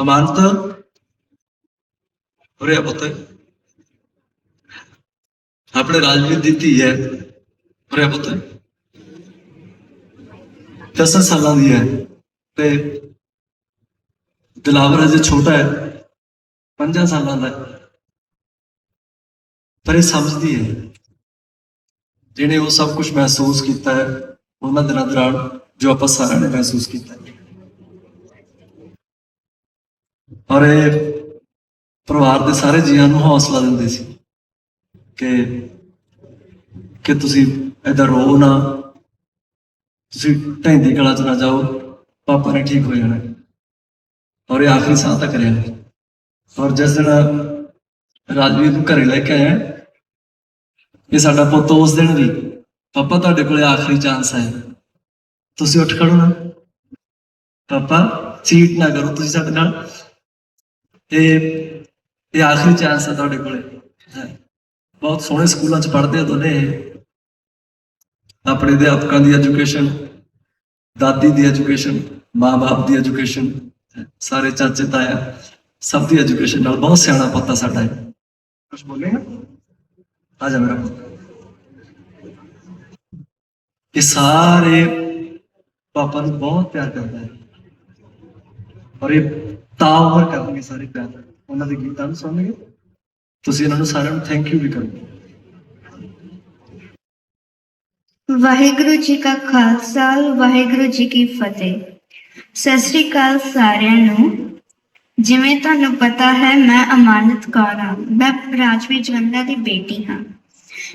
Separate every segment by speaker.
Speaker 1: ਅਮਾਨਤ ਉਰੇ ਆ ਪੁੱਤ। ਆਪਣੇ ਰਾਜਵੀਰ ਦੀ ਧੀ ਹੈ। ਉਰੇ ਪੁੱਤ। 10 ਸਾਲਾਂ ਦੀ ਹੈ ਤੇ ਦਿਲਾਵਰ ਅਜੇ ਛੋਟਾ ਹੈ। 5 ਸਾਲਾਂ ਦਾ ਪਰ ਇਹ ਸਮਝਦੀ ਹੈ ਜਿਹਨੇ ਉਹ ਸਭ ਕੁਝ ਮਹਿਸੂਸ ਕੀਤਾ ਹੈ, ਉਹਨਾਂ ਦਿਨਾਂ ਦੌਰਾਨ ਜੋ ਆਪਾਂ ਸਾਰਿਆਂ ਨੇ ਮਹਿਸੂਸ ਕੀਤਾ ਹੈ। ਔਰ ਇਹ ਪਰਿਵਾਰ ਦੇ ਸਾਰੇ ਜੀਆਂ ਨੂੰ ਹੌਸਲਾ ਦਿੰਦੇ ਸੀ ਕਿ ਕਿ ਤੁਸੀਂ ਏਦਾਂ ਰੋ ਨਾ, ਤੁਸੀਂ ਢੈਂਦੀ ਕਲਾ ਚ ਨਾ ਜਾਓ, ਪਾਪਾ ਨੇ ਠੀਕ ਹੋ ਜਾਣਾ। ਹੈ। ਔਰ ਇਹ ਆਖਰੀ ਸਾਹ ਤੱਕ ਰਿਹਾ। ਔਰ ਜਿਸ ਦਿਨ ਰਾਜਵੀਰ ਨੂੰ ਘਰੇ ਲੈ ਕੇ ਆਇਆ, ਇਹ ਸਾਡਾ ਪੁੱਤ ਉਸ ਦਿਨ ਵੀ, ਪਾਪਾ, ਤੁਹਾਡੇ ਕੋਲੇ ਆਖਰੀ ਚਾਂਸ ਹੈ। ਤੁਸੀਂ ਉੱਠ ਖੜੋ ਨਾ। ਪਾਪਾ ਚੀਟ ਨਾ ਕਰੋ ਤੁਸੀਂ ਸਾਡੇ ਨਾਲ। ਇਹ ਇਹ ਆਖਰੀ ਚਾਂਸ ਹੈ ਤੁਹਾਡੇ ਕੋਲੇ। ਬਹੁਤ ਸੋਹਣੇ ਸਕੂਲਾਂ ਚ ਪੜ੍ਹਦੇ ਆ ਦੋਨੇ ਆਪਣੇ ਅਧਿਆਪਕਾਂ ਦੀ ਐਜੂਕੇਸ਼ਨ ਦਾਦੀ ਦੀ ਐਜੂਕੇਸ਼ਨ ਮਾਂ-ਬਾਪ ਦੀ ਐਜੂਕੇਸ਼ਨ ਸਾਰੇ ਚਾਚੇ, ਤਾਇਆ, ਸਭ ਦੀ ਐਜੂਕੇਸ਼ਨ ਨਾਲ ਬਹੁਤ ਸਿਆਣਾ ਪੁੱਤ ਆ ਸਾਡਾ ਇਹ। ਕੁਝ ਬੋਲੇਗਾ? ਆ ਜਾ ਮੇਰਾ ਇਹ ਸਾਰੇ ਪਾਪਾ ਨੂੰ ਬਹੁਤ ਪਿਆਰ ਕਰਦਾ ਹੈ। ਔਰ ਇਹ ਤਾਵਰ ਕਰਨਗੇ ਸਾਰੇ ਪਿਆਰ ਉਹਨਾਂ ਦੇ ਗੀਤਾਂ ਨੂੰ ਸੁਣਨਗੇ। ਤੁਸੀਂ ਇਹਨਾਂ ਨੂੰ ਸਾਰਿਆਂ ਨੂੰ ਥੈਂਕ ਯੂ ਵੀ ਕਰੋ।
Speaker 2: ਵਾਹਿਗੁਰੂ ਜੀ ਕਾ ਖਾਲਸਾ, ਵਾਹਿਗੁਰੂ ਜੀ ਕੀ ਫਤਿਹ। ਸਤਿ ਸ੍ਰੀ ਅਕਾਲ ਸਾਰਿਆਂ ਨੂੰ। ਜਿਵੇਂ ਤੁਹਾਨੂੰ ਪਤਾ ਹੈ, ਮੈਂ ਅਮਾਨਤ ਕੌਰ ਹਾਂ। ਮੈਂ ਰਾਜਵੀ ਜਵੰਦਾ ਦੀ ਬੇਟੀ ਹਾਂ।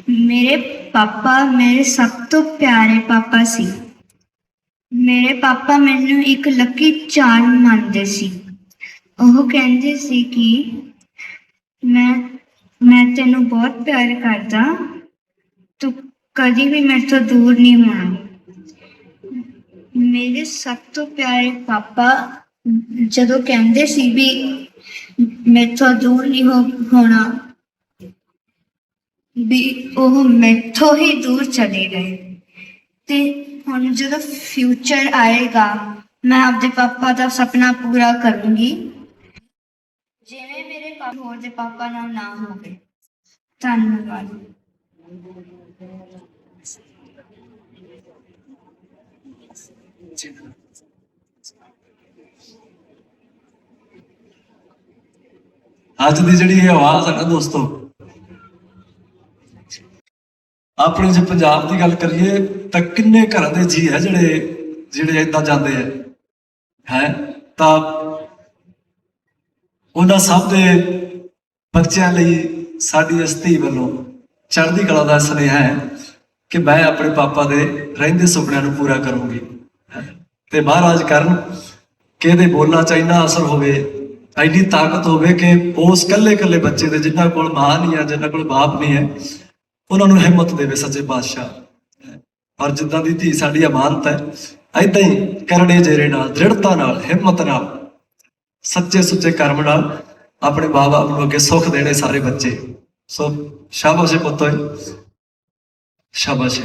Speaker 2: ਮੇਰੇ ਪਾਪਾ ਮੇਰੇ ਸਭ ਤੋਂ ਪਿਆਰੇ ਪਾਪਾ ਸੀ। ਮੇਰੇ ਪਾਪਾ ਮੈਨੂੰ ਇੱਕ ਲੱਕੀ ਚਾਰਮ ਮੰਨਦੇ ਸੀ। ਉਹ ਕਹਿੰਦੇ ਸੀ ਕਿ ਮੈਂ ਮੈਂ ਤੈਨੂੰ ਬਹੁਤ ਪਿਆਰ ਕਰਦਾ। ਤੂੰ ਕਦੀ ਵੀ ਮੇਰੇ ਤੋਂ ਦੂਰ ਨਹੀਂ ਹੋਣਾ। ਮੇਰੇ ਸਭ ਤੋਂ ਪਿਆਰੇ ਪਾਪਾ ਜਦੋਂ ਕਹਿੰਦੇ ਸੀ ਵੀ ਮੇਰੇ ਤੋਂ ਦੂਰ ਨਹੀਂ ਹੋਣਾ, ਵੀ ਉਹ ਮੈਥੋਂ ਹੀ ਦੂਰ ਚਲੇ ਗਏ। ਤੇ ਹੁਣ ਜਦੋਂ ਫਿਊਚਰ ਆਏਗਾ, ਮੈਂ ਆਪਣੇ ਪਾਪਾ ਦਾ ਸੁਪਨਾ ਪੂਰਾ ਕਰੂੰਗੀ। ਜਿਵੇਂ ਮੇਰੇ ਪਾਪਾ ਹੋਰ ਦੇ ਪਾਪਾ ਨਾਲ ਨਾ ਹੋਵੇ। ਧੰਨਵਾਦ।
Speaker 1: ਅੱਜ ਦੀ ਜਿਹੜੀ ਇਹ ਆਵਾਜ਼ ਹੈ ਨਾ ਦੋਸਤੋ, ਆਪਣੇ ਜੇ ਪੰਜਾਬ ਦੀ ਗੱਲ ਕਰੀਏ, ਤਾਂ ਕਿੰਨੇ ਘਰਾਂ ਦੇ ਜੀ ਹੈ ਜਿਹੜੇ ਜਿਹੜੇ ਇਦਾਂ ਜਾਂਦੇ ਹੈ ਹੈ? ਤਾਂ ਉਹਨਾਂ ਸਭ ਦੇ ਬੱਚਿਆਂ ਲਈ ਸਾਡੀ ਇਸ ਧੀ ਵੱਲੋਂ ਚੜ੍ਹਦੀ ਕਲਾ ਦਾ ਸੁਨੇਹਾ ਹੈ ਕਿ ਮੈਂ ਆਪਣੇ ਪਾਪਾ ਦੇ ਰਹਿੰਦੇ ਸੁਪਨਿਆਂ ਨੂੰ ਪੂਰਾ ਕਰੂੰਗੀ। ਤੇ ਮਹਾਰਾਜ ਕਰਨ ਕਿ ਇਹਦੇ ਬੋਲਣਾ ਚ ਇੰਨਾ ਅਸਰ ਹੋਵੇ ਐਡੀ ਤਾਕਤ ਹੋਵੇ ਕਿ ਉਸ ਕੱਲੇ ਕੱਲੇ ਬੱਚੇ ਦੇ ਜਿਨ੍ਹਾਂ ਕੋਲ ਮਾਂ ਨਹੀਂ ਹੈ, ਜਿਨ੍ਹਾਂ ਕੋਲ ਬਾਪ ਨਹੀਂ ਹੈ, ਉਹਨਾਂ ਨੂੰ ਹਿੰਮਤ ਦੇਵੇ ਸੱਚੇ ਪਾਤਸ਼ਾਹ। ਔਰ ਜਿੱਦਾਂ ਦੀ ਧੀ ਸਾਡੀ ਅਮਾਨਤ ਹੈ ਐਦਾਂ ਹੀ ਕਰੜੇ ਜੇਰੇ ਨਾਲ, ਦ੍ਰਿੜਤਾ ਨਾਲ, ਹਿੰਮਤ ਨਾਲ ਸੱਚੇ ਸੁੱਚੇ ਕਰਮ ਨਾਲ ਆਪਣੇ ਬਾਪ ਨੂੰ ਅੱਗੇ ਸੁੱਖ ਦੇਣੇ ਸਾਰੇ ਬੱਚੇ। ਸੋ ਸ਼ਾਬਾਸ਼ ਏ ਪੁੱਤੋ ਸ਼ਾਬਾਸ਼